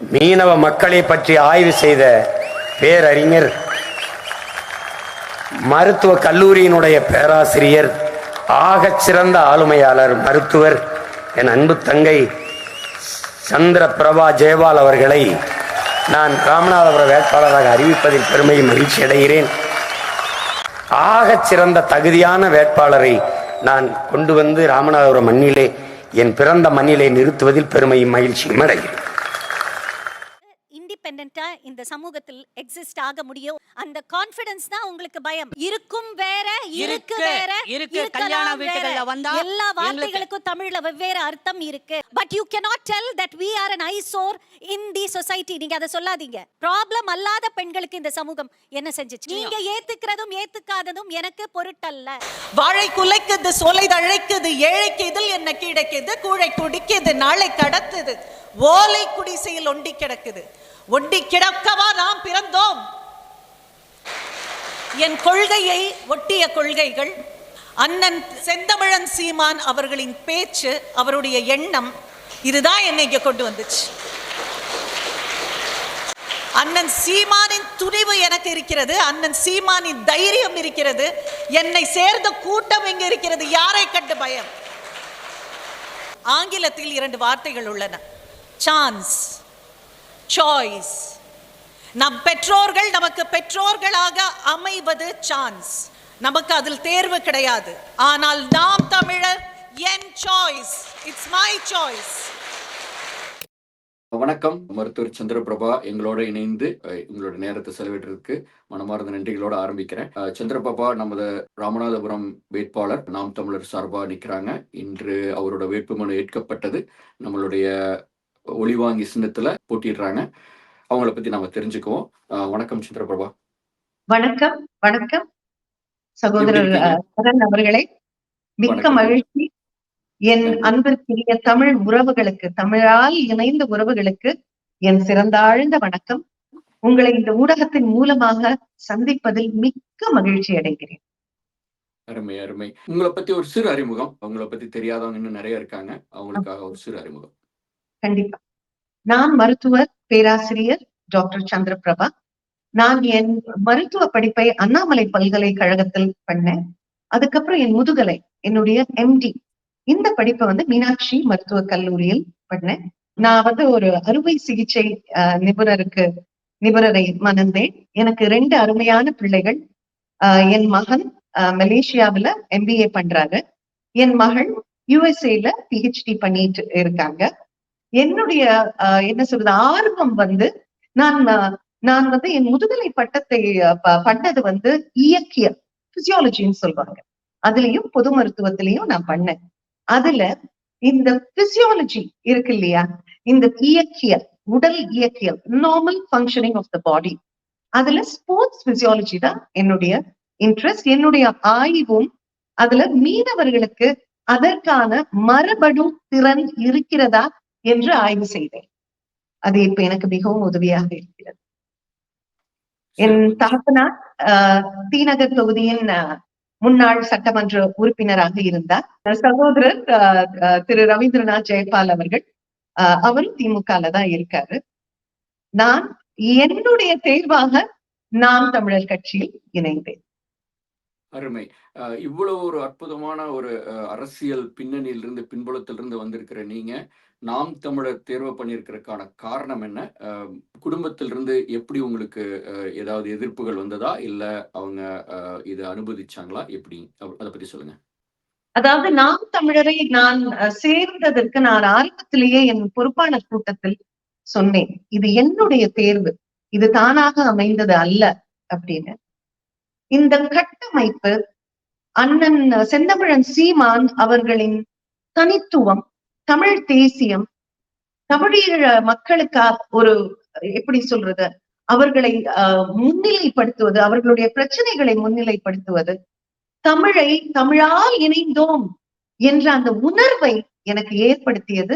மீனவ மக்களை பற்றி ஆய்வு செய்த பேரறிஞர் மருத்துவ கல்லூரியினுடைய பேராசிரியர் ஆகச் சிறந்த ஆளுமையாளர் மருத்துவர் என் அன்பு தங்கை சந்திர பிரபா ஜெயபால் அவர்களை நான் ராமநாதபுர வேட்பாளராக அறிவிப்பதில் பெருமை மகிழ்ச்சி அடைகிறேன். ஆகச் சிறந்த தகுதியான வேட்பாளரை நான் கொண்டு வந்து ராமநாதபுரம் மண்ணிலே என் பிறந்த மண்ணிலே நிறுத்துவதில் பெருமையும் மகிழ்ச்சியும் அடைகிறேன். இண்டிபெண்டா இந்த சமூகத்தில் எக்ஸிஸ்ட் ஆக முடியும். அந்த கான்ஃபிடன்ஸ் தான் உங்களுக்கு பயம். இருக்கும் வேற இருக்கு வேற இருக்கு. கல்யாண. வீட்டுகள்ல வந்தா எல்லா வார்த்தைகளுக்கும் தமிழ்ல வெவ்வேறு அர்த்தம் இருக்கு. But you cannot tell that we are an eyesore in the society. நீங்க அதை சொல்லாதீங்க. ப்ராப்ளம் அல்லாத பெண்களுக்கு இந்த சமூகம் என்ன செஞ்சுச்சு? நீங்க ஏத்துக்கிறதும் ஏத்துக்காததும் எனக்கு பொருட்டல்ல. வாழை குலைக்குது சோலை தழைக்குது ஏழைக்கு இதில் என்ன கிடைக்குது கூழை குடிக்குது நாளை கடத்துது ஓலை குடிசையில் ஒண்டி கிடக்குது. ஒட்டி கிடக்கவா நாம் பிறந்தோம்? என் கொள்கையை ஒட்டிய கொள்கைகள் அண்ணன் செந்தமிழன் சீமான் அவர்களின் பேச்சு அவருடைய எண்ணம் இதுதான் என்னை இங்க கொண்டு வந்துச்சு. அண்ணன் சீமானின் துணிவு எனக்கு இருக்கிறது அண்ணன் சீமானின் தைரியம் இருக்கிறது என்னை சேர்ந்த கூட்டம் எங்க இருக்கிறது யாரை கண்டு பயம்? ஆங்கிலத்தில் இரண்டு வார்த்தைகள் உள்ளன. சான்ஸ். சாய்ஸ் நம் பெற்றோர்கள் நமக்கு பெற்றோர்களாக அமைவது சான்ஸ் நமக்கு அதில் தேர்வு கிடையாது. ஆனால் நாம் தமிழர் என் சாய்ஸ் இட்ஸ் மை சாய்ஸ் வணக்கம். மருத்துவர் சந்திரபிரபா எங்களோட இணைந்து உங்களோட நேரத்தை செலவிடுறதுக்கு மனமார்ந்த நன்றிகளோட ஆரம்பிக்கிறேன். சந்திரபிரபா நமது ராமநாதபுரம் வேட்பாளர் நாம் தமிழர் சார்பா நிக்கிறாங்க இன்று அவரோட வேட்புமனு ஏற்கப்பட்டது. நம்மளுடைய ஒளிவாங்கி சின்னத்துல போட்டிடுறாங்க. அவங்கள பத்தி நாம தெரிஞ்சுக்குவோம். வணக்கம் சந்திரபிரபா. வணக்கம் வணக்கம். சகோதரர் அவர்களே. மிக்க. மகிழ்ச்சி. என். அன்பிற்குரிய தமிழ் உறவுகளுக்கு தமிழால் இணைந்த உறவுகளுக்கு என் சிறந்தாழ்ந்த வணக்கம். உங்களை இந்த ஊடகத்தின் மூலமாக சந்திப்பதில் மிக்க மகிழ்ச்சி அடைகிறேன். அருமை அருமை. உங்களை பத்தி ஒரு சிறு அறிமுகம். உங்களை பத்தி தெரியாதவங்க இன்னும் நிறைய இருக்காங்க. அவங்களுக்காக ஒரு சிறு அறிமுகம். கண்டிப்பா. நான் மருத்துவர் பேராசிரியர் டாக்டர் சந்திரபிரபா. நான் என் மருத்துவ படிப்பை அண்ணாமலை பல்கலைக்கழகத்தில் பண்ணேன். அதுக்கப்புறம் என் முதுகலை என்னுடைய எம்டி இந்த படிப்பை வந்து மீனாட்சி மருத்துவக் கல்லூரியில் பண்ணேன். நான் வந்து ஒரு அறுவை சிகிச்சை நிபுணருக்கு நிபுணரை மணந்தேன். எனக்கு ரெண்டு அருமையான பிள்ளைகள். என் மகன் மலேசியாவில மலேசியாவுல எம்பிஏ பண்றாரு. என் மகள் யுஎஸ்ஏல பிஹெச்டி பண்ணிட்டு இருக்காங்க. என்னுடைய என்ன சொல்றது ஆர்வம் வந்து நான் நான் வந்து என் முதுகலை பட்டத்தை பண்ணது வந்து இயக்கிய பிசியாலஜின்னு சொல்லுவாங்க. அதுலயும் பொது மருத்துவத்திலையும் நான் பண்ணேன். அதுல இந்த பிசியாலஜி இருக்கு இல்லையா? இந்த இயக்கியல் உடல் இயக்கியல் normal functioning of the body அதுல ஸ்போர்ட்ஸ் பிசியாலஜி தான் என்னுடைய இன்ட்ரெஸ்ட் என்னுடைய ஆய்வும் அதுல மீனவர்களுக்கு அதற்கான மரபணு திறன் இருக்கிறதா என்று ஆய்வு செய்தேன். அது இப்ப எனக்கு மிகவும் உதவியாக இருக்கிறது. என் தகப்பனார் ஆஹ், தீநகர் தொகுதியின் முன்னாள் சட்டமன்ற உறுப்பினராக இருந்தார். சகோதரர் திரு ரவீந்திரநாத் ஜெயபால் அவர்கள் ஆஹ், அவரும் திமுகல தான் இருக்காரு. நான் என்னுடைய தேர்வாக நாம் தமிழர் கட்சியில் இணைந்தேன். அருமை. அஹ் இவ்வளவு ஒரு அற்புதமான ஒரு அஹ், அரசியல் பின்னணியிலிருந்து பின்புலத்திலிருந்து வந்திருக்கிற நீங்க நாம் தமிழர் தேர்வு பண்ணியிருக்கிறதுக்கான காரணம் என்ன? அஹ், குடும்பத்திலிருந்து எப்படி உங்களுக்கு அஹ், ஏதாவது எதிர்ப்புகள் வந்ததா? இல்ல அவங்க அஹ், இதை அனுமதிச்சாங்களா? எப்படி? அதை பத்தி சொல்லுங்க. அதாவது நாம் தமிழரை நான் அஹ், சேர்ந்ததற்கு நான் ஆரம்பத்திலேயே என் பொறுப்பாளர் கூட்டத்தில் சொன்னேன். இது என்னுடைய தேர்வு. இது தானாக அமைந்தது அல்ல அப்படின்னு. இந்த கட்டமைப்பு அண்ணன் செந்தமிழன் சீமான் அவர்களின் தனித்துவம் தமிழ் தேசியம் தமிழீழ மக்களுக்காக ஒரு எப்படி சொல்றது அவர்களை முன்னிலைப்படுத்துவது அவர்களுடைய பிரச்சனைகளை முன்னிலைப்படுத்துவது தமிழை தமிழால் இணைந்தோம் என்ற அந்த உணர்வை எனக்கு ஏற்படுத்தியது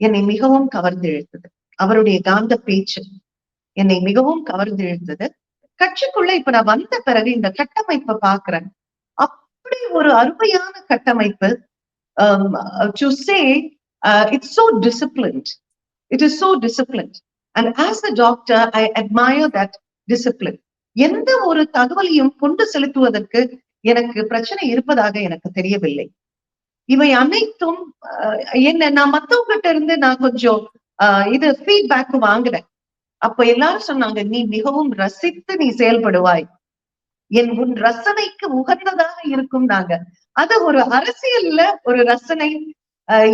என்னை மிகவும் கவர்ந்திழுத்தது. அவருடைய காந்த பேச்சு என்னை மிகவும் கவர்ந்திழுத்தது. கட்சிக்குள்ள இப்ப நான் வந்த பிறகு இந்த கட்டமைப்பை பாக்குறேன் அப்படி ஒரு அருமையான கட்டமைப்பு to say Uh, it's so disciplined. It is so disciplined. And as a doctor I admire that discipline எந்த ஒரு தகவலையும் கொண்டு செலுத்துவதற்கு எனக்கு பிரச்சனை இருப்பதாக எனக்கு தெரியவில்லை. இவை அனைத்தும் அஹ், என்ன நான் மத்தவங்கிட்ட இருந்து நான் கொஞ்சம் இது ஃபீட்பேக் வாங்கினேன். அப்ப எல்லாரும் சொன்னாங்க நீ மிகவும் ரசித்து நீ செயல்படுவாய். என் உன் ரசனைக்கு உகந்ததாக இருக்கும் நாங்க அது ஒரு அரசியல்ல ஒரு ரசனை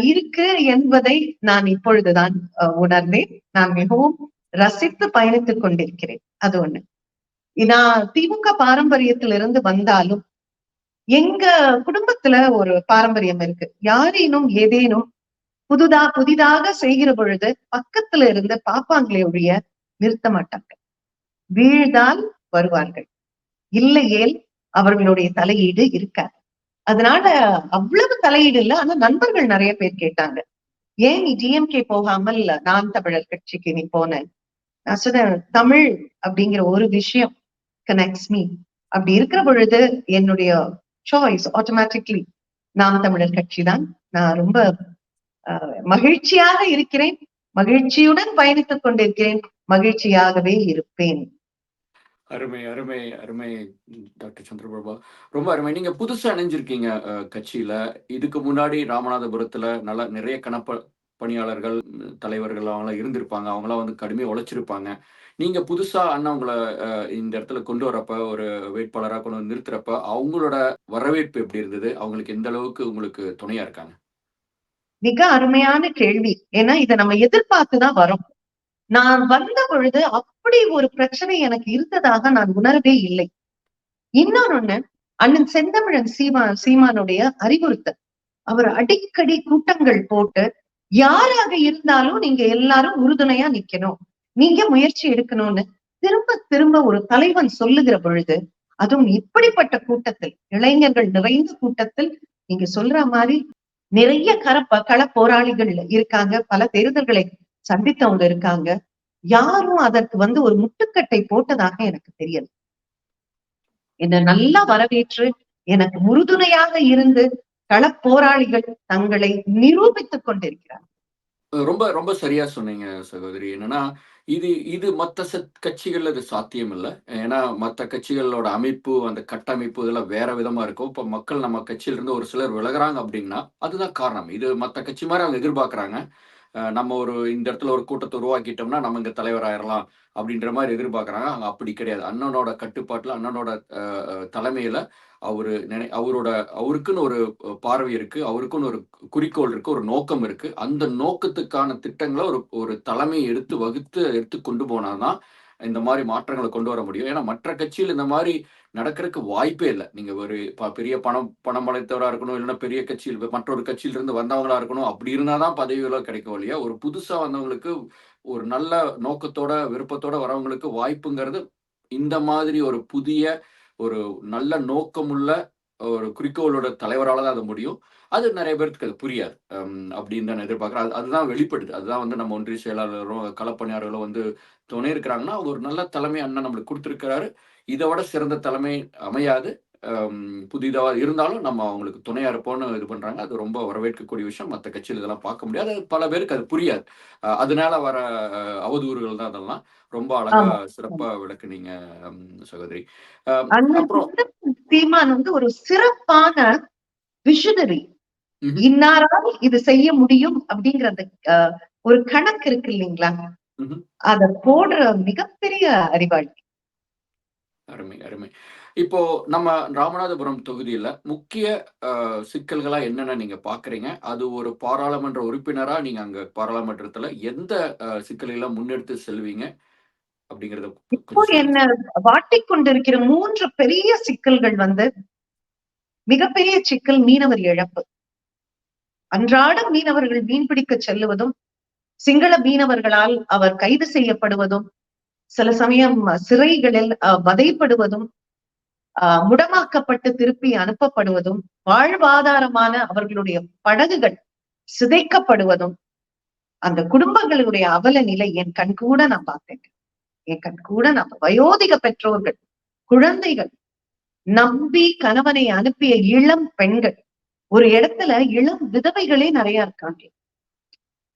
இருக்கு என்பதை நான் இப்பொழுதுதான் உணர்ந்தேன். நான் மிகவும் ரசித்து பயணித்துக் கொண்டிருக்கிறேன். அது ஒண்ணு. நான் திமுக பாரம்பரியத்திலிருந்து வந்தாலும் எங்க குடும்பத்துல ஒரு பாரம்பரியம் இருக்கு. யாரேனும் ஏதேனும் புதுதா புதிதாக செய்கிற பொழுது பக்கத்துல இருந்து பாப்பாங்களே ஒழிய நிறுத்த மாட்டாங்க வீழ்ந்தால் வருவார்கள். இல்லையேல் அவர்களுடைய தலையீடு இருக்காது. அதனால அவ்வளவு தலையீடு இல்ல. ஆனா நண்பர்கள் நிறைய பேர் கேட்டாங்க. ஏன் நீ டிஎம்கே போகாமல் நான் தமிழர் கட்சிக்கு நீ போன? நான் சொன்னேன் தமிழ் அப்படிங்கிற ஒரு விஷயம் கனெக்ட்ஸ் மீ அப்படி இருக்கிற பொழுது என்னுடைய சாய்ஸ் ஆட்டோமேட்டிக்லி நாம் தமிழர் கட்சி தான் நான் ரொம்ப மகிழ்ச்சியாக இருக்கிறேன். மகிழ்ச்சியுடன் பயணித்துக் கொண்டிருக்கிறேன். மகிழ்ச்சியாகவே இருப்பேன். அருமை அருமை அருமை டாக்டர் சந்திரபிரபா ரொம்ப அருமை. நீங்க புதுசா இணைஞ்சிருக்கீங்க கட்சியில. இதுக்கு முன்னாடி ராமநாதபுரத்துல நல்ல நிறைய கணப்ப பணியாளர்கள் தலைவர்கள் அவங்களாம் இருந்திருப்பாங்க. அவங்களாம் வந்து கடுமையாக உழைச்சிருப்பாங்க. நீங்க புதுசா அண்ணா உங்களை இந்த இடத்துல கொண்டு வரப்ப ஒரு வேட்பாளரா கொண்டு வந்து நிறுத்துறப்ப அவங்களோட வரவேற்பு எப்படி இருந்தது? அவங்களுக்கு எந்த அளவுக்கு உங்களுக்கு துணையா இருக்காங்க? மிக அருமையான கேள்வி. ஏன்னா இதை நம்ம எதிர்பார்த்துதான் வரோம். நான் வந்த பொழுது அப்படி ஒரு பிரச்சனை எனக்கு இருந்ததாக நான் உணரவே இல்லை. இன்னொன்னு அண்ணன் செந்தமிழன் சீமா சீமானுடைய அறிவுறுத்தல். அவர் அடிக்கடி கூட்டங்கள் போட்டு யாராக இருந்தாலும் நீங்க எல்லாரும் உறுதுணையா நிக்கணும். நீங்க முயற்சி எடுக்கணும்னு திரும்ப திரும்ப ஒரு தலைவன் சொல்லுகிற பொழுது அதுவும் இப்படிப்பட்ட கூட்டத்தில் இளைஞர்கள் நிறைந்த கூட்டத்தில் நீங்க சொல்ற மாதிரி நிறைய கரப்ப கள போராளிகள் இருக்காங்க. பல தேர்தல்களை சந்தித்தவங்க இருக்காங்க. யாரும் அதற்கு வந்து ஒரு முட்டுக்கட்டை போட்டதாக எனக்கு தெரியல. என்ன நல்லா வரவேற்று எனக்கு உறுதுணையாக இருந்து களப்போராளிகள் தங்களை நிரூபித்துக் கொண்டிருக்கிறார் ரொம்ப ரொம்ப சரியா சொன்னீங்க சகோதரி. என்னன்னா இது இது மற்ற கட்சிகள் கட்சிகள்ல இது சாத்தியம் இல்லை ஏன்னா மற்ற கட்சிகளோட அமைப்பு அந்த கட்டமைப்பு இதெல்லாம் வேற விதமா இருக்கும். இப்போ மக்கள் நம்ம கட்சியில இருந்து ஒரு சிலர் விலகுறாங்க அப்படின்னா அதுதான் காரணம். இது மற்ற கட்சி மாதிரி அவங்க எதிர்பார்க்கறாங்க. நம்ம ஒரு இந்த இடத்துல ஒரு கூட்டத்தை உருவாக்கிட்டோம்னா நம்ம இங்க தலைவர் ஆயிரலாம் அப்படின்ற மாதிரி எதிர்பார்க்கறாங்க. அங்க அப்படி கிடையாது. அண்ணனோட கட்டுப்பாட்டுல அண்ணனோட தலைமையில் தலைமையில அவரு நினை அவரோட அவருக்குன்னு ஒரு பார்வை இருக்கு. அவருக்குன்னு ஒரு குறிக்கோள் இருக்கு. ஒரு நோக்கம் இருக்கு. அந்த நோக்கத்துக்கான திட்டங்களை ஒரு ஒரு தலைமை எடுத்து வகுத்து எடுத்து கொண்டு போனாதான் இந்த மாதிரி மாற்றங்களை கொண்டு வர முடியும். ஏன்னா மற்ற கட்சியில் இந்த மாதிரி நடக்கிறதுக்கு வாய்ப்பே இல்லை. நீங்க ஒரு ப- பெரிய பணம் பணம் படைத்தவரா இருக்கணும் இல்லைன்னா பெரிய கட்சியில் மற்றொரு கட்சியில இருந்து வந்தவங்களா இருக்கணும் அப்படி இருந்தாதான் பதவிகளோ கிடைக்கும் இல்லையா? ஒரு புதுசா வந்தவங்களுக்கு ஒரு நல்ல நோக்கத்தோட விருப்பத்தோட வரவங்களுக்கு வாய்ப்புங்கிறது இந்த மாதிரி ஒரு புதிய ஒரு நல்ல நோக்கமுள்ள ஒரு குறிக்கோளோட தலைவரால தான் அது முடியும். அது நிறைய பேருக்கு அது புரியாது. அப்படின்னு தான் நான் எதிர்பார்க்குறேன். அது அதுதான் வெளிப்படுது. அதுதான் வந்து நம்ம ஒன்றிய செயலாளரும் களப்பணியாளர்களும் வந்து துணை இருக்கிறாங்கன்னா அவங்க ஒரு நல்ல தலைமை அண்ணன் நம்மளுக்கு கொடுத்துருக்கிறாரு. இதை விட சிறந்த தலைமை அமையாது. ஹம், புதிதா இருந்தாலும் நம்ம அவங்களுக்கு துணையா இருப்போம்னு இது பண்றாங்க. அது ரொம்ப வரவேற்கக்கூடிய விஷயம். மற்ற கட்சியில் இதெல்லாம் பார்க்க முடியாது. பல பேருக்கு அது புரியாது. அதனால வர அவதூறுகள் தான் அதெல்லாம். ரொம்ப அழகா. சிறப்பா விளக்குனீங்க சகோதரி. சீமான் வந்து ஒரு சிறப்பான விஷனரி. இன்னாரால் இது செய்ய முடியும் அப்படிங்கிற அந்த ஒரு கணக்கு இருக்கு இல்லைங்களா. அத போடுற மிகப்பெரிய அறிவாளி. அருமை அருமை. இப்போ நம்ம ராமநாதபுரம் தொகுதியில முக்கிய சிக்கல்களா என்னென்ன நீங்க பாக்குறீங்க? அது ஒரு பாராளுமன்ற உறுப்பினரா நீங்க அங்க பாராளுமன்றத்துல எந்த அஹ், முன்னெடுத்து செல்வீங்க? அப்படிங்கறத இப்போ என்ன வாட்டி கொண்டிருக்கிற மூன்று பெரிய சிக்கல்கள் வந்து மிகப்பெரிய சிக்கல் மீனவர் இழப்பு. அன்றாடம் மீனவர்கள் மீன்பிடிக்க செல்லுவதும் சிங்கள மீனவர்களால் அவர் கைது செய்யப்படுவதும் சில சமயம் சிறைகளில் அஹ், வதைப்படுவதும் முடமாக்கப்பட்டு திருப்பி அனுப்பப்படுவதும் வாழ்வாதாரமான அவர்களுடைய படகுகள் சிதைக்கப்படுவதும் அந்த குடும்பங்களுடைய அவல நிலை என் கண்கூட நான் பார்த்தேன் என் கண்கூட நான் வயோதிக பெற்றோர்கள் குழந்தைகள் நம்பி கணவனை அனுப்பிய இளம் பெண்கள் ஒரு இடத்துல இளம் விதவைகளே நிறைய இருக்காங்க.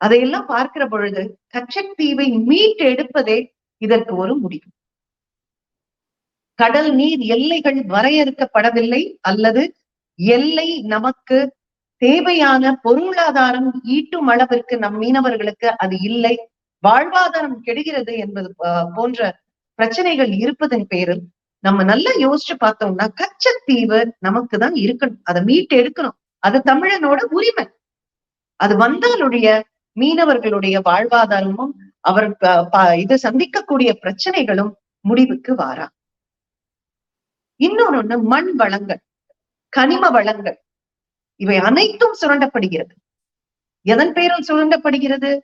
அதையெல்லாம் பார்க்கிற பொழுது கச்சத்தீவை மீட்டெடுப்பதே இதற்கு ஒரு முடிவு. கடல் நீர் எல்லைகள் வரையறுக்கப்படவில்லை அல்லது எல்லை நமக்கு தேவையான பொருளாதாரம் ஈட்டும் அளவிற்கு நம் மீனவர்களுக்கு அது இல்லை. வாழ்வாதாரம் கெடுகிறது என்பது போன்ற பிரச்சனைகள் இருப்பதன் பேரில் நம்ம நல்லா யோசிச்சு பார்த்தோம்னா கச்சத்தீவு நமக்கு தான் இருக்கணும். அதை மீட்டு எடுக்கணும். அது தமிழனோட உரிமை. அது வந்தாலுடைய மீனவர்களுடைய வாழ்வாதாரமும் அவர் இது சந்திக்கக்கூடிய பிரச்சனைகளும் முடிவுக்கு வாரா. இன்னொன்னு மண் வளங்கள் கனிம வளங்கள் இவை அனைத்தும் சுரண்டப்படுகிறது. எதன் பேரில் சுரண்டப்படுகிறது?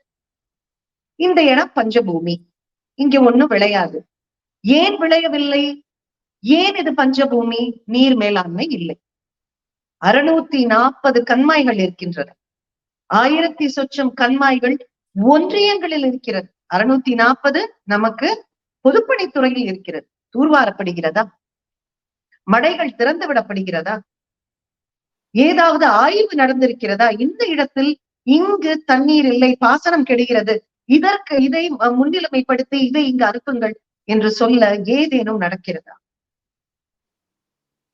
இந்த இடம் பஞ்சபூமி. இங்க ஒண்ணும் விளையாது. ஏன் விளையவில்லை? ஏன் இது பஞ்சபூமி? நீர் மேலாண்மை இல்லை. அறுநூத்தி நாற்பது கண்மாய்கள் இருக்கின்றன. ஆயிரத்தி சொச்சம் கண்மாய்கள் ஒன்றியங்களில் இருக்கிறது. அறுநூத்தி நாற்பது நமக்கு பொதுப்பணித்துறையில் இருக்கிறது. தூர்வாரப்படுகிறதா? மடைகள் திறந்து விடப்படுகிறதா? ஏதாவது ஆய்வு நடந்திருக்கிறதா? இந்த இடத்தில் இங்கு தண்ணீர் இல்லை பாசனம் கெடுகிறது. இதற்கு இதை முன்னிலைமைப்படுத்தி இதை இங்கு அனுப்புங்கள் என்று சொல்ல ஏதேனும் நடக்கிறதா?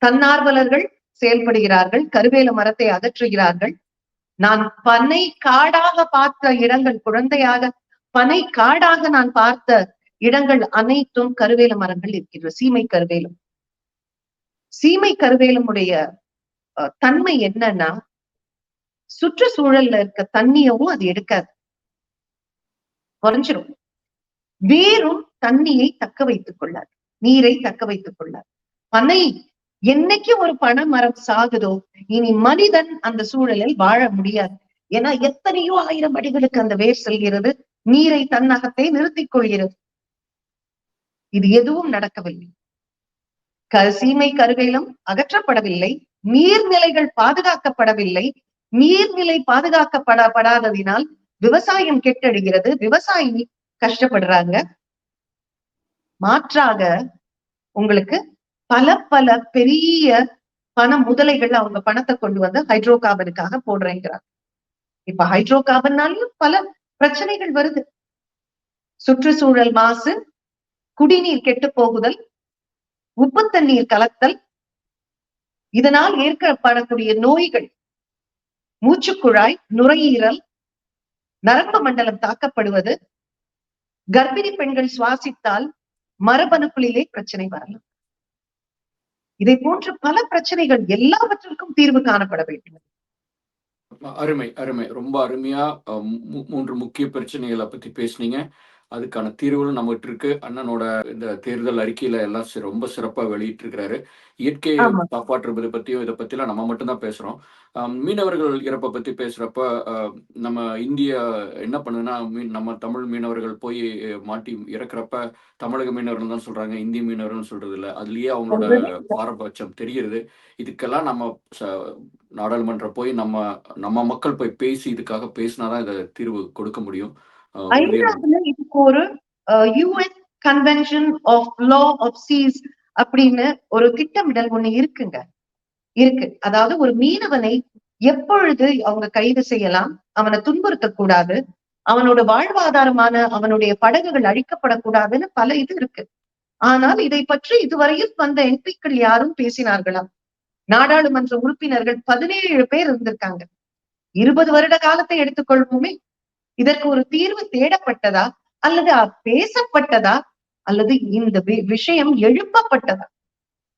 தன்னார்வலர்கள் செயல்படுகிறார்கள் கருவேல மரத்தை அகற்றுகிறார்கள் நான் பனை காடாக பார்த்த இடங்கள் குழந்தையாக பனை காடாக நான் பார்த்த இடங்கள் அனைத்தும் கருவேல மரங்கள் இருக்கின்றன சீமை கருவேலம். சீமை கருவேலமுடைய அஹ், தன்மை என்னன்னா சுற்றுச்சூழல்ல இருக்க தண்ணியவும் அது எடுக்காது. குறைஞ்சிரும். வேரும் தண்ணியை தக்க வைத்துக் கொள்ளாது நீரை தக்க வைத்துக் கொள்ளாது. பனை என்னைக்கு ஒரு பனை மரம் சாகுதோ இனி மனிதன் அந்த சூழலில் வாழ முடியாது. ஏன்னா எத்தனையோ ஆயிரம் அடிகளுக்கு அந்த வேர் செல்கிறது நீரை தன்னகத்தை நிறுத்திக் கொள்கிறது. இது எதுவும் நடக்கவில்லை. க சீமை கருவேலம் அகற்றப்படவில்லை நீர்நிலைகள் பாதுகாக்கப்படவில்லை. நீர்நிலை பாதுகாக்கப்படப்படாததினால் விவசாயம் கெட்டடுகிறது விவசாயி கஷ்டப்படுறாங்க. மாற்றாக உங்களுக்கு பல பல பெரிய பண முதலைகள் அவங்க பணத்தை கொண்டு வந்து ஹைட்ரோ கார்பனுக்காக போடுறேங்கிறாங்க. இப்ப ஹைட்ரோ கார்பன்னாலையும் பல பிரச்சனைகள் வருது. சுற்றுச்சூழல் மாசு குடிநீர் கெட்டு போகுதல் உப்பு தண்ணீர் கலத்தல் இதனால் ஏற்படக்கூடிய நோய்கள் மூச்சுக்குழாய் நுரையீரல் நரம்பு மண்டலம் தாக்கப்படுவது கர்ப்பிணி பெண்கள் சுவாசித்தால் மரபணுக்களிலே பிரச்சனை வரலாம். இதை போன்ற பல பிரச்சனைகள் எல்லாவற்றிற்கும் தீர்வு காணப்பட வேண்டும். அருமை அருமை. ரொம்ப அருமையா மூன்று முக்கிய பிரச்சனைகளை பத்தி பேசுனீங்க. அதுக்கான தீர்வுகளும் நம்மகிட்ட இருக்கு அண்ணனோட இந்த தேர்தல் அறிக்கையில எல்லாம் ரொம்ப சிறப்பா வெளியிட்டு இருக்கிறாரு இயற்கையை ஆமா. காப்பாற்றுறது பத்தியும் இதை பத்திலாம் நம்ம மட்டும்தான் பேசுறோம். மீனவர்கள் இறப்பை பத்தி பேசுறப்ப நம்ம இந்தியா என்ன பண்ணுதுன்னா மீன் நம்ம தமிழ் மீனவர்கள் போய் மாட்டி இறக்குறப்ப தமிழக மீனவர்கள் தான் சொல்றாங்க இந்திய மீனவர்கள் சொல்றது இல்ல அதுலயே அவங்களோட பாரபட்சம் தெரிகிறது இதுக்கெல்லாம் நம்ம நாடாளுமன்றம் போய் நம்ம நம்ம மக்கள் போய் பேசி இதுக்காக பேசினாதான் இதை தீர்வு கொடுக்க முடியும். ஐநாவுல இதுக்கு ஒரு UN convention of law of seas அப்படின்னு ஒரு திட்டமிடல் ஒண்ணு இருக்குங்க. இருக்கு. அதாவது ஒரு மீனவனை எப்பொழுது அவங்க கைது செய்யலாம் அவனை துன்புறுத்தக்கூடாது அவனோட வாழ்வாதாரமான அவனுடைய படகுகள் அழிக்கப்படக்கூடாதுன்னு பல இது இருக்கு. ஆனால் இதை பற்றி இதுவரையில் வந்த எம்பிக்கள் யாரும் பேசினார்களா? நாடாளுமன்ற உறுப்பினர்கள் பதினேழு பேர் இருந்திருக்காங்க. இருபது வருட காலத்தை எடுத்துக்கொள்வோமே. இதற்கு ஒரு தீர்வு தேடப்பட்டதா? அல்லது பேசப்பட்டதா? அல்லது இந்த வி- விஷயம் எழுப்பப்பட்டதா?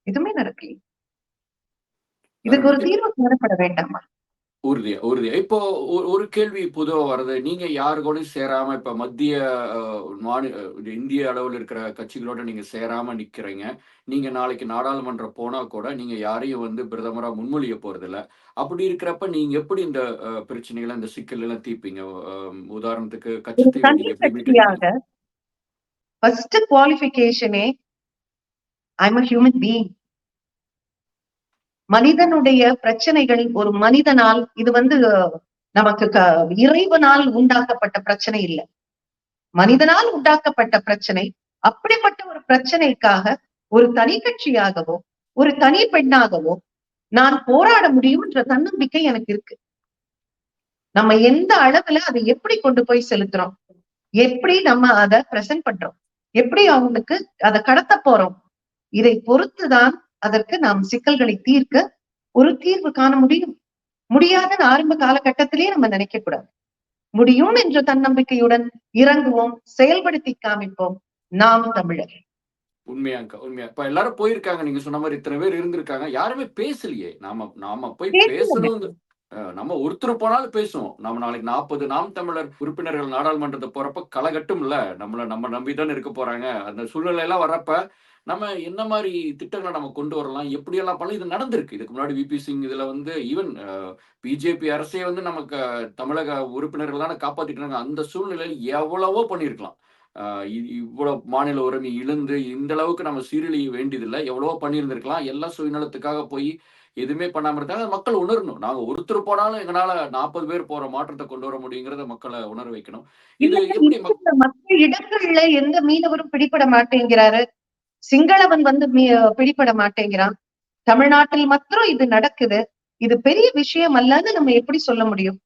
எதுவுமே நடக்கல இதுக்கு ஒரு தீர்வு தேடப்பட வேண்டாமா? உறுதியா உறுதியா. இப்போ ஒரு- கேள்வி பொதுவா வருது நீங்க யாரு கூடயும் சேராம இப்ப மத்திய அஹ், மாநி- அஹ், இது இந்திய அளவில் இருக்கிற கட்சிகளோட நீங்க சேராம நிக்கிறீங்க. நீங்க நாளைக்கு நாடாளுமன்றம் போனா கூட நீங்க யாரையும் வந்து பிரதமரா முன்மொழிய போறது இல்ல அப்படி இருக்கிறப்ப நீங்க எப்படி இந்த பிரச்சனைகளை இந்த சிக்கல் எல்லாம் தீர்ப்பீங்க? அஹ், உதாரணத்துக்கு கட்சி குவாலிபிகேஷனே ஐம் அ ஹியூமன் பீயிங் மனிதனுடைய பிரச்சனைகள் ஒரு மனிதனால் இது வந்து நமக்கு க- இறைவனால் உண்டாக்கப்பட்ட பிரச்சனை இல்லை. மனிதனால் உண்டாக்கப்பட்ட பிரச்சனை அப்படிப்பட்ட ஒரு பிரச்சனைக்காக ஒரு தனி கட்சியாகவோ ஒரு தனி பெண்ணாகவோ நான் போராட முடியும்ன்ற தன்னம்பிக்கை எனக்கு இருக்கு. நம்ம எந்த அளவுல அதை எப்படி கொண்டு போய் செலுத்துறோம்? எப்படி நம்ம அதை பிரசன்ட் பண்றோம்? எப்படி அவங்களுக்கு அதை கடத்த போறோம்? இதை பொறுத்துதான் அதற்கு நாம் சிக்கல்களை தீர்க்க ஒரு தீர்வு காண முடியும். முடியாதுன்னு ஆரம்ப காலகட்டத்திலேயே நம்ம நினைக்க கூடாது முடியும் என்ற தன்னம்பிக்கையுடன் இறங்குவோம் செயல்படுத்தி காமிப்போம் நாம் தமிழர். உண்மையாங்க உண்மையா. இப்ப எல்லாரும் போயிருக்காங்க நீங்க சொன்ன மாதிரி இத்தனை பேர் இருந்திருக்காங்க. யாருமே பேசலையே. நாம நாம போய். பேசணும். நம்ம ஒருத்தர் போனாலும் பேசுவோம். நம்ம நாளைக்கு நாற்பது நாம் தமிழர் உறுப்பினர்கள் நாடாளுமன்றத்தை போறப்ப கலகட்டும் இல்ல நம்மள நம்ம நம்பி தானே இருக்க போறாங்க. அந்த சூழ்நிலை எல்லாம் வரப்ப நம்ம என்ன மாதிரி திட்டங்களை நம்ம கொண்டு வரலாம்? எப்படியெல்லாம் பண்ணலாம்? இது நடந்திருக்கு. இதுக்கு முன்னாடி விபி சிங் இதுல வந்து ஈவன் பிஜேபி அரசே வந்து நமக்கு தமிழக உறுப்பினர்கள் தானே காப்பாத்திட்டு அந்த சூழ்நிலையில் எவ்வளவோ பண்ணியிருக்கலாம். ஆஹ் இ- இவ்வளவு மாநில உரிமை இழந்து இந்த அளவுக்கு நம்ம சீரழிய வேண்டியதில்லை. எவ்வளவோ பண்ணியிருந்திருக்கலாம். எல்லாம் சுயநலத்துக்காக போய் எதுவுமே பண்ணாம இருந்தாங்க மக்கள் உணரணும். நாங்க ஒருத்தர் போனாலும் எங்களால நாற்பது பேர் போற மாற்றத்தை கொண்டு வர முடியுங்கிறத மக்களை உணர வைக்கணும். இது எப்படி இடங்கள்ல எந்த மீனவரும் பிடிபட மாட்டேங்கிறாரு? சிங்களவன் வந்து பிடிபட மாட்டேங்கிறான். தமிழ்நாட்டில் மாத்திரம் இது நடக்குது. இது பெரிய விஷயம் அல்லன்னு நம்ம எப்படி சொல்ல முடியும்?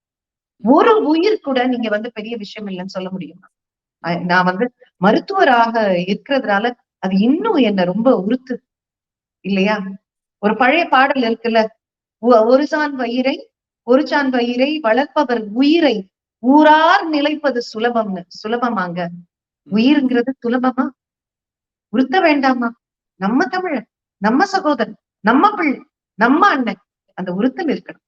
ஒரு உயிர் கூட நீங்க வந்து பெரிய விஷயம் இல்லைன்னு சொல்ல முடியுமா? நான் வந்து மருத்துவராக இருக்கிறதுனால அது இன்னும் என்ன ரொம்ப உறுத்து இல்லையா? ஒரு பழைய பாடல் இருக்குல்ல ஒ- ஒரு சான் வயிறை ஒரு சான் வயிறை வளர்ப்பவர் உயிரை ஊரார் நிலைப்பது சுலபம்னு சுலபமாங்க. உயிர்ங்கிறது சுலபமா? உறுத்த வேண்டாமா? நம்ம தமிழன் நம்ம சகோதரன் நம்ம பிள்ளை நம்ம அண்ணன் அந்த உறுத்தல் இருக்கணும்.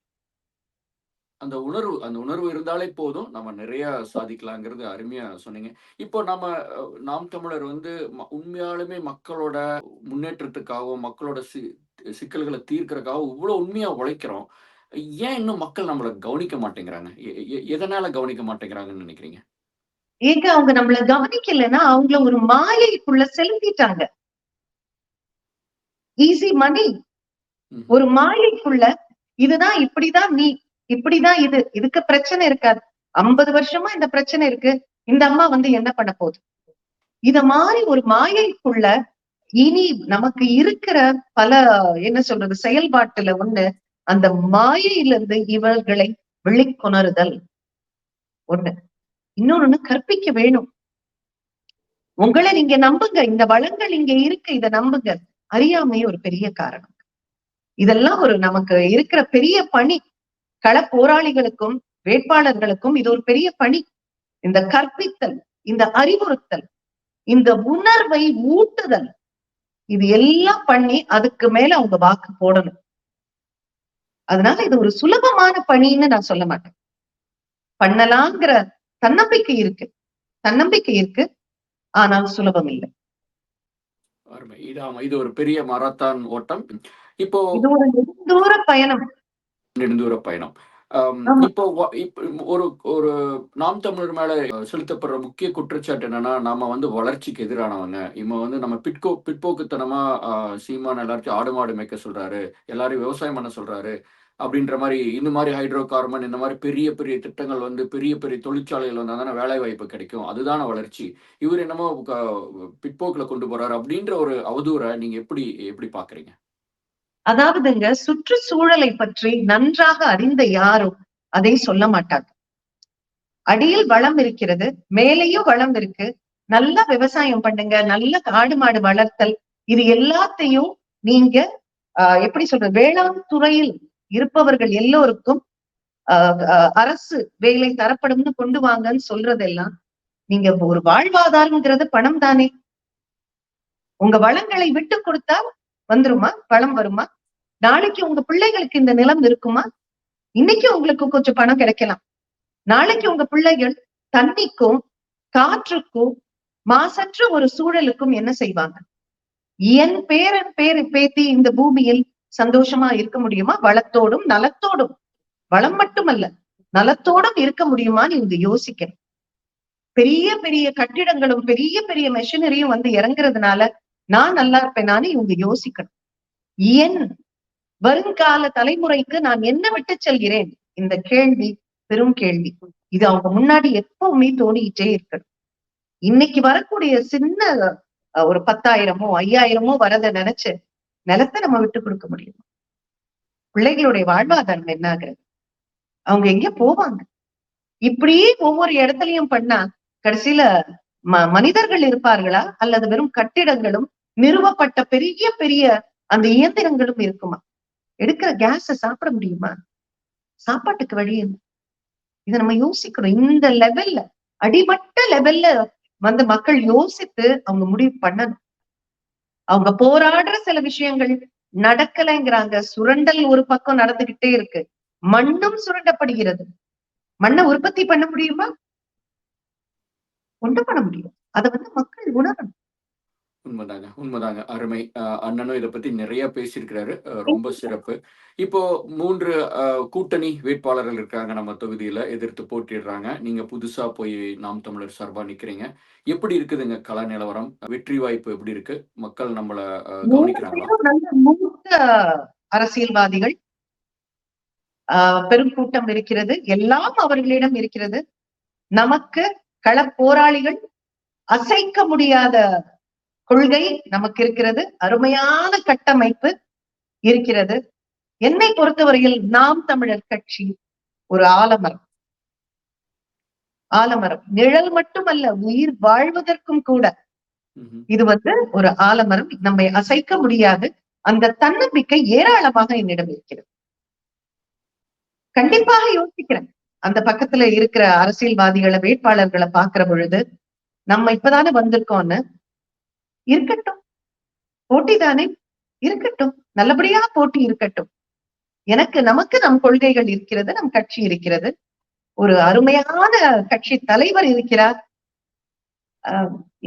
அந்த உணர்வு அந்த உணர்வு இருந்தாலே போதும். நம்ம நிறைய சாதிக்கலாங்கிறது அருமையா சொன்னீங்க. இப்போ நம்ம நாம் தமிழர் வந்து உண்மையாலுமே மக்களோட முன்னேற்றத்துக்காகவும் மக்களோட சி சிக்கல்களை தீர்க்கறதுக்காக இவ்வளவு உண்மையா உழைக்கிறோம். ஏன் இன்னும் மக்கள் நம்மளை கவனிக்க மாட்டேங்கிறாங்க? எ- எ- எதனால கவனிக்க மாட்டேங்கிறாங்கன்னு நினைக்கிறீங்க? ஏங்க அவங்க நம்மள கவனிக்கலைன்னா அவங்கள ஒரு மாயைக்குள்ள செலுத்திட்டாங்க. ஈஸி மணி. ஒரு மாயைக்குள்ள இதுதான் இப்படிதான் நீ இப்படிதான் இது. இதுக்கு பிரச்சனை இருக்காது. ஐம்பது வருஷமா இந்த பிரச்சனை இருக்கு. இந்த அம்மா வந்து என்ன பண்ண போகுது? இத மாதிரி ஒரு மாயைக்குள்ள இனி நமக்கு இருக்கிற பல என்ன சொல்றது செயல்பாட்டுல ஒண்ணு அந்த மாயையிலிருந்து இவர்களை வெளிக்கொணருதல் ஒண்ணு. இன்னொன்னு கற்பிக்க வேணும். உங்களை நீங்க நம்புங்க. இந்த வளங்கள் இங்க இருக்கு. இத நம்புங்க. அறியாமை ஒரு பெரிய காரணம். இதெல்லாம் ஒரு நமக்கு இருக்கிற பெரிய பணி. கள போராளிகளுக்கும் வேட்பாளர்களுக்கும் இது ஒரு பெரிய பணி. இந்த கற்பித்தல் இந்த அறிவுறுத்தல் இந்த உணர்வை ஊட்டுதல் இது எல்லாம் பண்ணி அதுக்கு மேல அவங்க வாக்கு போடணும். அதனால இது ஒரு சுலபமான பணின்னு நான் சொல்ல மாட்டேன். பண்ணலாங்கிற தன்னம்பிக்கை இருக்கு. தன்னம்பிக்கை இருக்கு. ஆனால் சுலபம் இல்லை. இது ஒரு பெரிய மராத்தான் ஓட்டம். இப்போ இது ஒரு நெடுந்தூர பயணம். நெடுந்தூர பயணம். இப்போ ஒரு ஒரு நாம் தமிழர் மேல செலுத்தப்படுற முக்கிய குற்றச்சாட்டு என்னன்னா நாம வந்து வளர்ச்சிக்கு எதிரானவங்க. இவன் வந்து நம்ம பிட்கோ பிற்போக்குத்தனமா சீமான் எல்லாத்தையும் ஆடு மாடு மேய்க்க சொல்றாரு. எல்லாரையும் விவசாயம் பண்ண சொல்றாரு. அப்படின்ற மாதிரி இந்த மாதிரி ஹைட்ரோ கார்பன் இந்த மாதிரி பெரிய பெரிய திட்டங்கள் வந்து பெரிய பெரிய தொழிற்சாலைகள் வந்தால் தானே வேலை வாய்ப்பு கிடைக்கும். அதுதான வளர்ச்சி. இவர் என்னமோ க- பிற்போக்குல கொண்டு போறாரு அப்படின்ற ஒரு அவதூறை நீங்க எப்படி எப்படி பாக்குறீங்க? அதாவதுங்க சுற்றுச்சூழலை பற்றி நன்றாக அறிந்த யாரும் அதை சொல்ல மாட்டாங்க. அடியில் வளம் இருக்கிறது மேலேயும் வளம் இருக்கு. நல்லா விவசாயம் பண்ணுங்க நல்ல காடு மாடு வளர்த்தல். இது எல்லாத்தையும் நீங்க எப்படி சொல்றது வேளாண் துறையில் இருப்பவர்கள் எல்லோருக்கும் அரசு வேலை தரப்படும்னு கொண்டு வாங்கன்னு சொல்றதெல்லாம் நீங்க ஒரு வாழ்வாதாரம்ங்கிறது பணம் தானே. உங்க வளங்களை விட்டு கொடுத்தா வந்துருமா? பணம் வருமா? நாளைக்கு உங்க பிள்ளைகளுக்கு இந்த நிலம் இருக்குமா? இன்னைக்கு உங்களுக்கு கொஞ்சம் பணம் கிடைக்கலாம். நாளைக்கு உங்க பிள்ளைகள் தண்ணிக்கும் காற்றுக்கும் மாசற்ற ஒரு சூழலுக்கும் என்ன செய்வாங்க? என் பேரன் பேரு பேத்தி இந்த பூமியில் சந்தோஷமா இருக்க முடியுமா? வளத்தோடும் நலத்தோடும். வளம் மட்டுமல்ல நலத்தோடும் இருக்க முடியுமான்னு இவங்க யோசிக்கணும். பெரிய பெரிய கட்டிடங்களும் பெரிய பெரிய மெஷினரியும் வந்து இறங்குறதுனால நான் நல்லா இருப்பேனான்னு இவங்க யோசிக்கணும். ஏன் வருங்கால தலைமுறைக்கு நான் என்ன விட்டு செல்கிறேன்? இந்த கேள்வி பெரும் கேள்வி. இது அவங்க முன்னாடி எப்பவுமே தோணிக்கிட்டே இருக்கணும். இன்னைக்கு வரக்கூடிய சின்ன ஒரு பத்தாயிரமோ ஐயாயிரமோ வரதை நினைச்சு நிலத்தை நம்ம விட்டு கொடுக்க முடியும்? பிள்ளைகளுடைய வாழ்வாதாரம் என்ன ஆகுறது அவங்க எங்க போவாங்க. இப்படியே ஒவ்வொரு இடத்துலயும் பண்ணா கடைசியில ம- மனிதர்கள் இருப்பார்களா? அல்லது வெறும் கட்டிடங்களும் நிறுவப்பட்ட பெரிய பெரிய அந்த இயந்திரங்களும் இருக்குமா? எடுக்கிற கேஸ சாப்பிட முடியுமா? சாப்பாட்டுக்கு வழி என்ன? இதை நம்ம யோசிக்கிறோம் இந்த லெவல்ல அடிமட்ட லெவல்ல வந்து மக்கள் யோசித்து அவங்க முடிவு பண்ணணும். அவங்க போராடுற சில விஷயங்கள் நடக்கலைங்கிறாங்க. சுரண்டல் ஒரு பக்கம் நடந்துகிட்டே இருக்கு. மண்ணும் சுரண்டப்படுகிறது. மண்ணை உற்பத்தி பண்ண முடியுமா? ஒன்றும் பண்ண முடியும். அதை வந்து மக்கள் உணரணும். உண்மைதாங்க உண்மைதாங்க. அருமை. அண்ணனும் இதை பத்தி நிறைய பேசியிருக்கிறாரு. ரொம்ப சிறப்பு. இப்போ மூன்று கூட்டணி வேட்பாளர்கள் இருக்காங்க நம்ம தொகுதியில எதிர்த்து போட்டிடுறாங்க நீங்க புதுசா போய் நாம் தமிழர் சார்பா நிக்கிறீங்க. எப்படி இருக்குதுங்க கள நிலவரம்? வெற்றி வாய்ப்பு எப்படி இருக்கு? மக்கள் நம்மள மூத்த அரசியல்வாதிகள் பெரும் கூட்டம் இருக்கிறது. எல்லாம் அவர்களிடம் இருக்கிறது. நமக்கு கள போராளிகள் அசைக்க முடியாத கொள்கை நமக்கு இருக்கிறது அருமையான கட்டமைப்பு இருக்கிறது. என்னை பொறுத்தவரையில் நாம் தமிழர் கட்சி ஒரு ஆலமரம். ஆலமரம். நிழல் மட்டுமல்ல உயிர் வாழ்வதற்கும் கூட. இது வந்து ஒரு ஆலமரம். நம்மை அசைக்க முடியாது. அந்த தன்னம்பிக்கை ஏராளமாக என்னிடம் இருக்கிறது. கண்டிப்பாக யோசிக்கிறேன். அந்த பக்கத்துல இருக்கிற அரசியல்வாதிகளை வேட்பாளர்களை பாக்குற பொழுது நம்ம இப்பதானே வந்திருக்கோம்னு இருக்கட்டும். போட்டி தானே இருக்கட்டும். நல்லபடியா போட்டி இருக்கட்டும். எனக்கு நமக்கு நம் கொள்கைகள் இருக்கிறது நம் கட்சி இருக்கிறது. ஒரு அருமையான கட்சி தலைவர் இருக்கிறார்.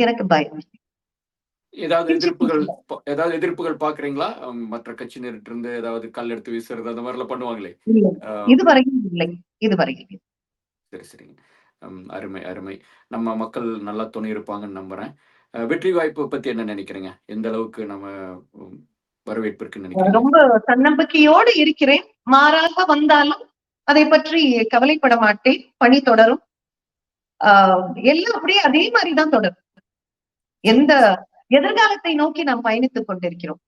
எனக்கு பயம். ஏதாவது எதிர்ப்புகள் ஏதாவது எதிர்ப்புகள் பாக்குறீங்களா மற்ற கட்சியினர்கிட்ட இருந்து ஏதாவது கல் எடுத்து வீசுறது அந்த மாதிரி எல்லாம் பண்ணுவாங்களே இதுவரையில் இல்லை. இதுவரையில் இல்லை. சரி சரிங்க அருமை அருமை. நம்ம மக்கள் நல்லா துணை இருப்பாங்கன்னு நம்புறேன். வெற்றி வாய்ப்பு பத்தி என்ன நினைக்கிறீங்க? எந்த அளவுக்கு நம்ம வரவேற்பு நினைக்கிறீங்க? ரொம்ப தன்னம்பிக்கையோடு இருக்கிறேன். மாறாக வந்தாலும் அதை பற்றி கவலைப்பட மாட்டேன். பணி தொடரும். ஆஹ் எல்லாம் அப்படியே அதே மாதிரிதான் தொடரும். எந்த எதிர்காலத்தை நோக்கி நாம் பயணித்துக் கொண்டிருக்கிறோம்.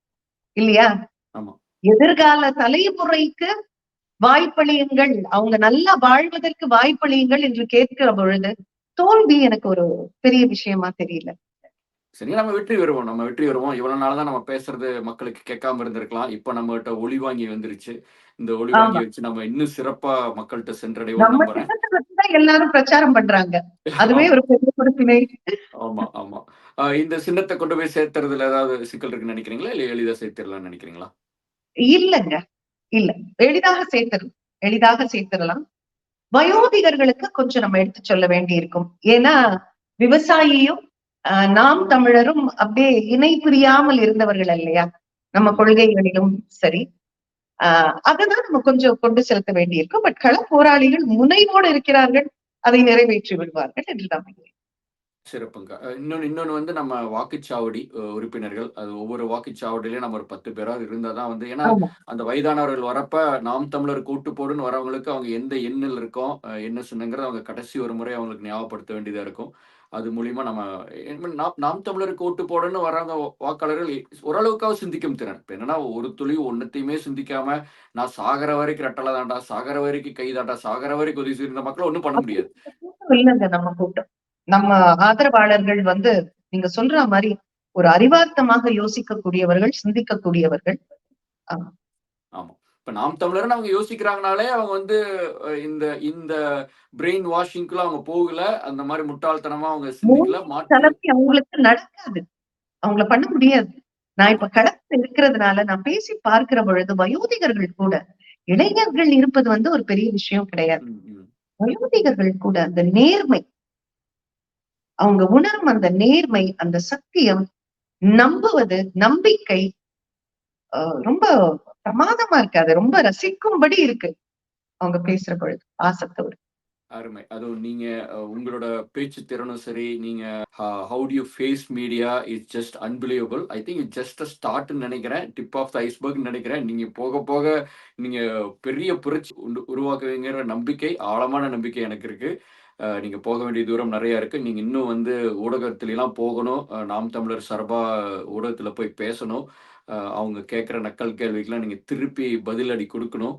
இல்லையா? ஆமா. எதிர்கால தலைமுறைக்கு வாய்ப்பளியுங்கள். அவங்க நல்லா வாழ்வதற்கு வாய்ப்பளியுங்கள் என்று கேட்கிற பொழுது தோல்வி எனக்கு ஒரு பெரிய விஷயமா தெரியல. சரி நம்ம வெற்றி வருவோம் நம்ம வெற்றி வருவோம் இவ்வளவு நாள் தான் நம்ம பேசுறது மக்களுக்கு கேட்காம இருந்திருக்கலாம். இப்ப நம்ம கிட்ட ஒளி வாங்கி வந்துருச்சு. இந்த ஒளி வாங்கி. வச்சு நம்ம இன்னும் சிறப்பா மக்கள்கிட்ட சென்றடைவோம் நம்புறேன். எல்லாரும் பிரச்சாரம் பண்றாங்க. அதுவே ஒரு பெரிய ஆமா ஆமா. இந்த சின்னத்தை கொண்டு போய் சேர்த்துறதுல ஏதாவது சிக்கல் இருக்குன்னு நினைக்கிறீங்களா? இல்ல எளிதா சேர்த்திடலாம்னு நினைக்கிறீங்களா? இல்லைங்க. இல்ல. எளிதாக சேர்த்திடலாம் எளிதாக சேர்த்திடலாம். வயோதிகர்களுக்கு கொஞ்சம் நம்ம எடுத்து சொல்ல வேண்டி இருக்கும் ஏன்னா விவசாயியும் நாம் தமிழரும் அப்படியே இணை பிரியாமல் இருந்தவர்கள் இல்லையா நம்ம கொள்கைகளிலும் சரி. ஆஹ் அததான் நம்ம கொஞ்சம் கொண்டு செலுத்த வேண்டியிருக்கும். பட் கள போராளிகள் முனைவோடு இருக்கிறார்கள். அதை நிறைவேற்றி விடுவார்கள் என்று நம்புகிறேன். சிறப்புங்க. அஹ் இன்னொன்னு இன்னொன்னு வந்து நம்ம வாக்குச்சாவடி உறுப்பினர்கள். அது ஒவ்வொரு வாக்குச்சாவடியிலயும் நம்ம ஒரு பத்து பேராவது இருந்தாதான் வந்து ஏன்னா. அந்த வயதானவர்கள் வரப்ப நாம் தமிழர் கூட்டு போடுன்னு வரவங்களுக்கு அவங்க எந்த எண்ணில் இருக்கோம் என்ன சொன்னங்கிறத அவங்க கடைசி ஒரு முறை அவங்களுக்கு ஞாபகப்படுத்த வேண்டியதா இருக்கும். அது மூலியமா நம்ம நாம் நாம் தமிழருக்கு ஓட்டு போடன்னு வர்றவங்க வா- வாக்காளர்கள் ஓரளவுக்காவது சிந்திக்கும் திறன். இப்ப என்னன்னா ஒரு துளி ஒன்னத்தையுமே சிந்திக்காம நான் சாகர வரைக்கும் ரெட்டலை தாண்டா சாகர வரைக்கும் கை தாண்டா சாகர வரைக்கும் உதவி செய்ய மக்களை ஒன்றும் பண்ண முடியாது. இல்லைங்க நம்ம கூட்டம். நம்ம ஆதரவாளர்கள் வந்து நீங்க சொல்ற மாதிரி ஒரு அறிவார்த்தமாக யோசிக்கக்கூடியவர்கள் சிந்திக்கக்கூடியவர்கள் இப்ப நாம் தமிழர்னு அவங்க யோசிக்கிறாங்கனாலே அவங்க வந்து இந்த இந்த பிரெயின் வாஷிங்க்குள்ள அவங்க போகல. அந்த மாதிரி முட்டாள்தனமா அவங்க சிந்திக்கல மாற்று அவங்களுக்கு நடக்காது. அவங்கள பண்ண முடியாது. நான் இப்ப கடத்த இருக்கிறதுனால நான் பேசி பார்க்கிற பொழுது வயோதிகர்கள் கூட இளைஞர்கள் இருப்பது வந்து ஒரு பெரிய விஷயம் கிடையாது. வயோதிகர்கள் கூட அந்த நேர்மை அவங்க உணரும் அந்த நேர்மை அந்த சத்தியம் நம்புவது நம்பிக்கை ரொம்ப பிரமாதமா இருக்கு. அது ரொம்ப ரசிக்கும்படி இருக்கு. அவங்க பேசுற பொழுது ஆசத்தோடு. அருமை. அதுவும் நீங்க உங்களோட பேச்சு திறனும் சரி நீங்க how to you face media is just unbelievable I think it just a ஸ்டார்ட்னு நினைக்கிறேன். டிப் ஆஃப் த ஐஸ்பர்க் நினைக்கிறேன். நீங்க போக போக நீங்க பெரிய புரட்சி உண்டு- உருவாக்குவீங்கிற நம்பிக்கை ஆழமான நம்பிக்கை எனக்கு இருக்கு. நீங்க போக வேண்டிய தூரம் நிறைய இருக்கு. நீங்க இன்னும் வந்து ஊடகத்துல எல்லாம் போகணும் நாம் தமிழர் சார்பா ஊடகத்துல போய் பேசணும். அவங்க கேட்குற நக்கல் கேள்விக்கெல்லாம் நீங்கள் திருப்பி பதிலடி கொடுக்கணும்.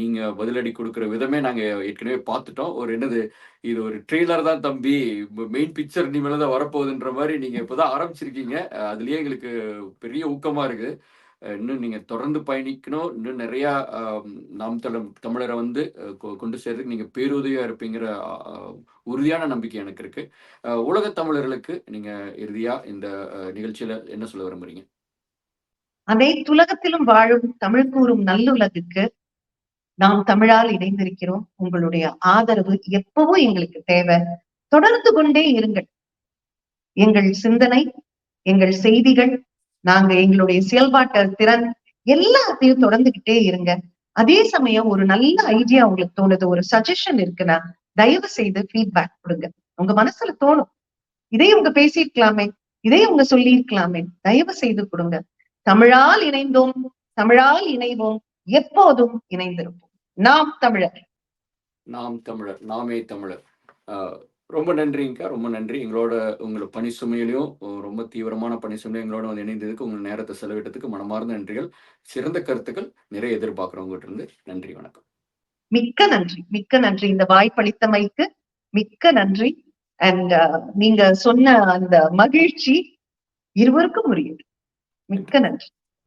நீங்கள் பதிலடி கொடுக்குற விதமே நாங்கள் ஏற்கனவே பார்த்துட்டோம் ஒரு என்னது இது ஒரு ட்ரெய்லர் தான் தம்பி. மெயின் பிக்சர் நீ மேலதான் வரப்போகுதுன்ற மாதிரி நீங்கள் இப்போ தான் ஆரம்பிச்சிருக்கீங்க. அதுலேயே எங்களுக்கு பெரிய ஊக்கமாக இருக்குது இன்னும் நீங்கள் தொடர்ந்து பயணிக்கணும். இன்னும் நிறையா நாம் தமிழ் தமிழரை வந்து கொ- கொண்டு சேர்றதுக்கு நீங்கள் பேருதவியாக இருப்பீங்கிற உறுதியான நம்பிக்கை எனக்கு இருக்குது உலக தமிழர்களுக்கு நீங்கள் இறுதியாக இந்த நிகழ்ச்சியில் என்ன சொல்ல விரும்புறீங்க? அனைத்துலகத்திலும் வாழும் தமிழ் கூறும் நல்லுலகுக்கு நாம் தமிழால் இணைந்திருக்கிறோம். உங்களுடைய ஆதரவு எப்பவும் எங்களுக்கு தேவை. தொடர்ந்து கொண்டே இருங்கள். எங்கள் சிந்தனை எங்கள் செய்திகள் நாங்க எங்களுடைய செயல்பாட்டு திறன் எல்லாத்தையும் தொடர்ந்துகிட்டே இருங்க. அதே சமயம் ஒரு நல்ல ஐடியா உங்களுக்கு தோணுது ஒரு சஜஷன் இருக்குன்னா தயவு செய்து ஃபீட்பேக் கொடுங்க. உங்க மனசுல தோணும். இதையும் உங்க பேசியிருக்கலாமே இதையும் உங்க சொல்லியிருக்கலாமே தயவு செய்து கொடுங்க. தமிழால் இணைந்தோம் தமிழால் இணைவோம் எப்போதும் இணைந்திருப்போம். நாம் தமிழர். நாம் தமிழர் நாமே தமிழர். ரொம்ப நன்றிங்கக்கா ரொம்ப நன்றி. எங்களோட உங்களோட பணி சுமையிலையும் ரொம்ப தீவிரமான பணி சுமையிலும் எங்களோட வந்து இணைந்ததுக்கு உங்கள் நேரத்தை செலவிட்டதுக்கு மனமார்ந்த நன்றிகள். சிறந்த கருத்துக்கள் நிறைய எதிர்பார்க்குறவங்ககிட்ட இருந்து நன்றி வணக்கம். மிக்க நன்றி மிக்க நன்றி. இந்த வாய்ப்பளித்தமைக்கு மிக்க நன்றி. அண்ட் நீங்க சொன்ன அந்த மகிழ்ச்சி இருவருக்கும் உரியது. மிக்க நன்றி